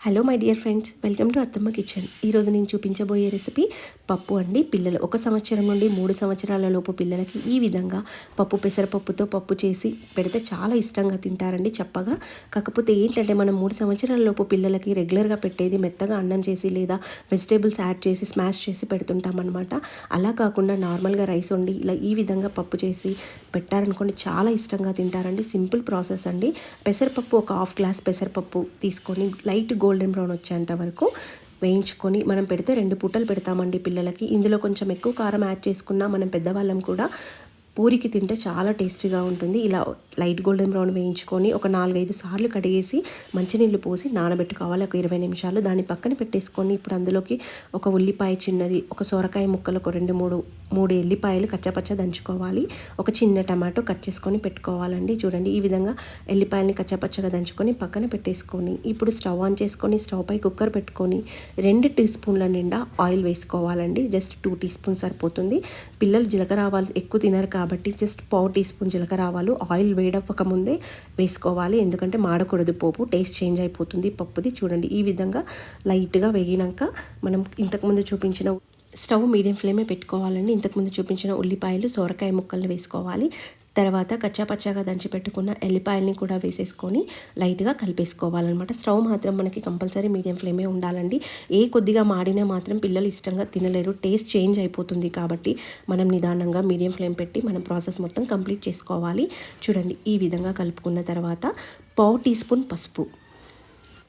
Hello my dear friends welcome to Attamma kitchen ఈరోజు నేను చూపించబోయే రెసిపీ పప్పు అండి. పిల్లలు ఒక సంవత్సరం నుండి మూడు సంవత్సరాల లోపు పిల్లలకి ఈ విధంగా పప్పు పెసరపప్పుతో పప్పు చేసి పెడితే చాలా ఇష్టంగా తింటారండి చెప్పగా. కాకపోతే ఏంటంటే మనం మూడు సంవత్సరాల లోపు పిల్లలకి రెగ్యులర్గా పెట్టేది మెత్తగా అన్నం చేసి లేదా వెజిటేబుల్స్ యాడ్ చేసి స్మాష్ చేసి పెడుతుంటాం అనమాట అలా కాకుండా నార్మల్గా రైస్ వండి ఇలా ఈ విధంగా పప్పు చేసి పెట్టారనుకోండి చాలా ఇష్టంగా తింటారండి. సింపుల్ ప్రాసెస్ అండి. పెసరపప్పు ఒక హాఫ్ గ్లాస్ పెసరపప్పు తీసుకొని లైట్ గో గోల్డెన్ బ్రౌన్ వచ్చేంత వరకు వేయించుకొని మనం పెడితే రెండు పూటలు పెడతామండి పిల్లలకి. ఇందులో కొంచెం ఎక్కువ కారం యాడ్ చేసుకున్నా మనం పెద్దవాళ్ళం కూడా పూరికి తింటే చాలా టేస్టీగా ఉంటుంది. ఇలా లైట్ గోల్డెన్ బ్రౌన్ వేయించుకొని ఒక నాలుగైదు సార్లు కడిగేసి మంచినీళ్ళు పోసి నానబెట్టుకోవాలి. ఒక ఇరవై నిమిషాలు దాన్ని పక్కన పెట్టేసుకొని ఇప్పుడు అందులోకి ఒక ఉల్లిపాయ చిన్నది ఒక సొరకాయ ముక్కలు ఒక రెండు మూడు మూడు ఎల్లిపాయలు కచ్చపచ్చ దంచుకోవాలి. ఒక చిన్న టమాటో కట్ చేసుకొని పెట్టుకోవాలండి. చూడండి ఈ విధంగా ఎల్లిపాయలని కచ్చపచ్చగా దంచుకొని పక్కన పెట్టేసుకొని ఇప్పుడు స్టవ్ ఆన్ చేసుకొని స్టవ్ పై కుక్కర్ పెట్టుకొని రెండు టీ స్పూన్ల నిండా ఆయిల్ వేసుకోవాలండి. జస్ట్ టూ టీ స్పూన్ సరిపోతుంది. పిల్లలు జీలకర్ర ఆవాలు ఎక్కువ తినరు కాబట్టి కాబట్టి జస్ట్ పావు టీ స్పూన్ జీలకర్ర ఆవాలు ఆయిల్ వేడవ్వక ముందే వేసుకోవాలి. ఎందుకంటే మాడకూడదు పోపు టేస్ట్ చేంజ్ అయిపోతుంది పప్పుది. చూడండి ఈ విధంగా లైట్గా వేగినాక మనం ఇంతకుముందు చూపించిన స్టవ్ మీడియం ఫ్లేమే పెట్టుకోవాలండి. ఇంతకుముందు చూపించిన ఉల్లిపాయలు సోరకాయ ముక్కల్ని వేసుకోవాలి. తర్వాత కచ్చాపచ్చాగా దంచి పెట్టుకున్న ఎల్లిపాయల్ని కూడా వేసేసుకొని లైట్గా కలిపేసుకోవాలన్నమాట. స్టవ్ మాత్రం మనకి కంపల్సరీ మీడియం ఫ్లేమే ఉండాలండి. ఏ కొద్దిగా మాడినా మాత్రం పిల్లలు ఇష్టంగా తినలేరు. టేస్ట్ చేంజ్ అయిపోతుంది కాబట్టి మనం నిదానంగా మీడియం ఫ్లేమ్ పెట్టి మనం ప్రాసెస్ మొత్తం కంప్లీట్ చేసుకోవాలి. చూడండి ఈ విధంగా కలుపుకున్న తర్వాత పావు టీ స్పూన్ పసుపు.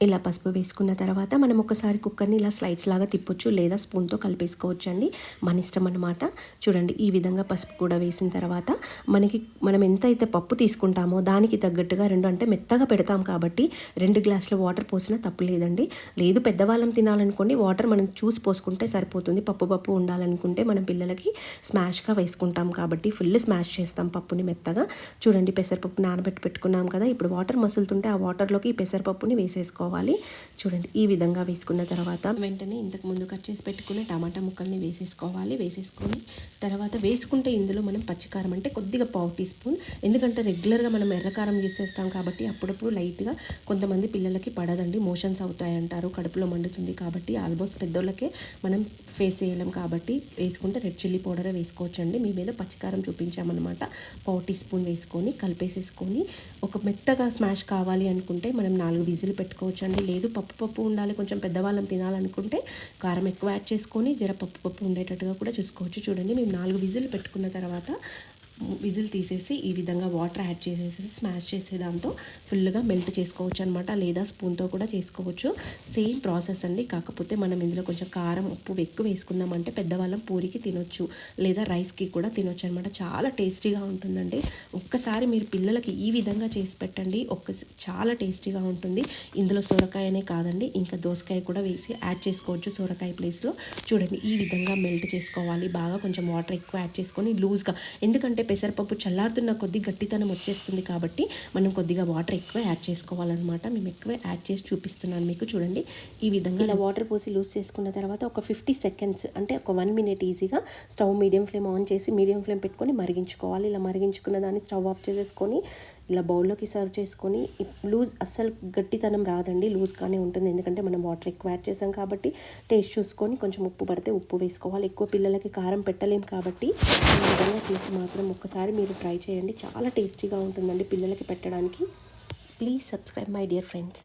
ఇలా పసుపు వేసుకున్న తర్వాత మనం ఒకసారి కుక్కర్ని ఇలా స్లైడ్స్ లాగా తిప్పొచ్చు లేదా స్పూన్తో కలిపేసుకోవచ్చు అండి మన ఇష్టం అనమాట చూడండి ఈ విధంగా పసుపు కూడా వేసిన తర్వాత మనకి మనం ఎంత అయితే పప్పు తీసుకుంటామో దానికి తగ్గట్టుగా రెండు అంటే మెత్తగా పెడతాం కాబట్టి రెండు గ్లాసుల వాటర్ పోసినా తప్పు లేదండి. లేదు పెద్దవాళ్ళం తినాలనుకోండి వాటర్ మనం చూసి పోసుకుంటే సరిపోతుంది. పప్పు పప్పు ఉండాలనుకుంటే మనం పిల్లలకి స్మాష్గా వేసుకుంటాం కాబట్టి ఫుల్ స్మాష్ చేస్తాం పప్పుని మెత్తగా. చూడండి పెసరపప్పు నానబెట్టి పెట్టుకున్నాం కదా ఇప్పుడు వాటర్ మసులుతుంటే ఆ వాటర్లోకి ఈ పెసరపప్పుని వేసేసుకోవాలి. వేసుకోవాలి. చూడండి ఈ విధంగా వేసుకున్న తర్వాత వెంటనే ఇంతకు ముందు కట్ చేసి పెట్టుకున్న టమాటా ముక్కల్ని వేసేసుకోవాలి. వేసేసుకొని తర్వాత వేసుకుంటే ఇందులో మనం పచ్చికారం అంటే కొద్దిగా పావు టీ స్పూన్. ఎందుకంటే రెగ్యులర్గా మనం ఎర్రకారం యూస్ చేస్తాం కాబట్టి అప్పుడప్పుడు లైట్గా కొంతమంది పిల్లలకి పడదండి. మోషన్స్ అవుతాయి అంటారు కడుపులో మండుతుంది కాబట్టి ఆల్మోస్ట్ పెద్దోళ్ళకే మనం ఫేస్ చేయలేం కాబట్టి వేసుకుంటే రెడ్ చిల్లీ పౌడర్ వేసుకోవచ్చండి. మీ మీద పచ్చికారం చూపించామన్నమాట. పావు టీ స్పూన్ వేసుకొని కలిపేసేసుకొని ఒక మెత్తగా స్మాష్ కావాలి అనుకుంటే మనం నాలుగు విజిల్ పెట్టుకోవచ్చు. చేసుకోవచ్చండి లేదు పప్పు పప్పు ఉండాలి. కొంచెం పెద్దవాళ్ళం తినాలనుకుంటే కారం ఎక్కువ యాడ్ చేసుకొని జర పప్పు పప్పు ఉండేటట్టుగా కూడా చూసుకోవచ్చు. చూడండి మేము నాలుగు విజిల్ పెట్టుకున్న తర్వాత విజిల్ తీసేసి ఈ విధంగా వాటర్ యాడ్ చేసేసి స్మాష్ చేసే దాంతో ఫుల్గా మెల్ట్ చేసుకోవచ్చు అనమాట లేదా స్పూన్తో కూడా చేసుకోవచ్చు. సేమ్ ప్రాసెస్ అండి. కాకపోతే మనం ఇందులో కొంచెం కారం ఉప్పు ఎక్కువ వేసుకున్నామంటే పెద్దవాళ్ళం పూరికి తినొచ్చు. లేదా రైస్కి కూడా తినొచ్చు అనమాట చాలా టేస్టీగా ఉంటుందండి. ఒక్కసారి మీరు పిల్లలకి ఈ విధంగా చేసి పెట్టండి. ఒక్క చాలా టేస్టీగా ఉంటుంది. ఇందులో సొరకాయనే కాదండి. ఇంకా దోసకాయ కూడా వేసి యాడ్ చేసుకోవచ్చు సొరకాయ ప్లేస్లో. చూడండి ఈ విధంగా మెల్ట్ చేసుకోవాలి. బాగా కొంచెం వాటర్ ఎక్కువ యాడ్ చేసుకొని లూజ్గా. ఎందుకంటే ఎందుకంటే పెసరపప్పు చల్లారుతున్న కొద్ది గట్టితనం వచ్చేస్తుంది కాబట్టి మనం కొద్దిగా వాటర్ ఎక్కువ యాడ్ చేసుకోవాలన్నమాట. మేము ఎక్కువ యాడ్ చేసి చూపిస్తున్నాను మీకు చూడండి. ఈ విధంగా ఇలా వాటర్ పోసి లూజ్ చేసుకున్న తర్వాత ఒక ఫిఫ్టీ సెకండ్స్ అంటే ఒక వన్ మినిట్ ఈజీగా స్టవ్ మీడియం ఫ్లేమ్ ఆన్ చేసి మీడియం ఫ్లేమ్ పెట్టుకొని మరిగించుకోవాలి. ఇలా మరిగించుకున్న దాన్ని స్టవ్ ఆఫ్ చేసేసుకొని ఇలా బౌల్లోకి సర్వ్ చేసుకొని లూజ్ అస్సలు గట్టితనం రాదండి లూజ్గానే ఉంటుంది. ఎందుకంటే మనం వాటర్ ఎక్కువ యాడ్ చేసాం కాబట్టి టేస్ట్ చూసుకొని కొంచెం ఉప్పు పడితే ఉప్పు వేసుకోవాలి. ఎక్కువ పిల్లలకి కారం పెట్టలేం కాబట్టి ఈ విధంగా చేసి మాత్రం ఒక్కసారి మీరు ట్రై చేయండి. చాలా టేస్టీగా ఉంటుందండి పిల్లలకి పెట్టడానికి. Please subscribe my dear friends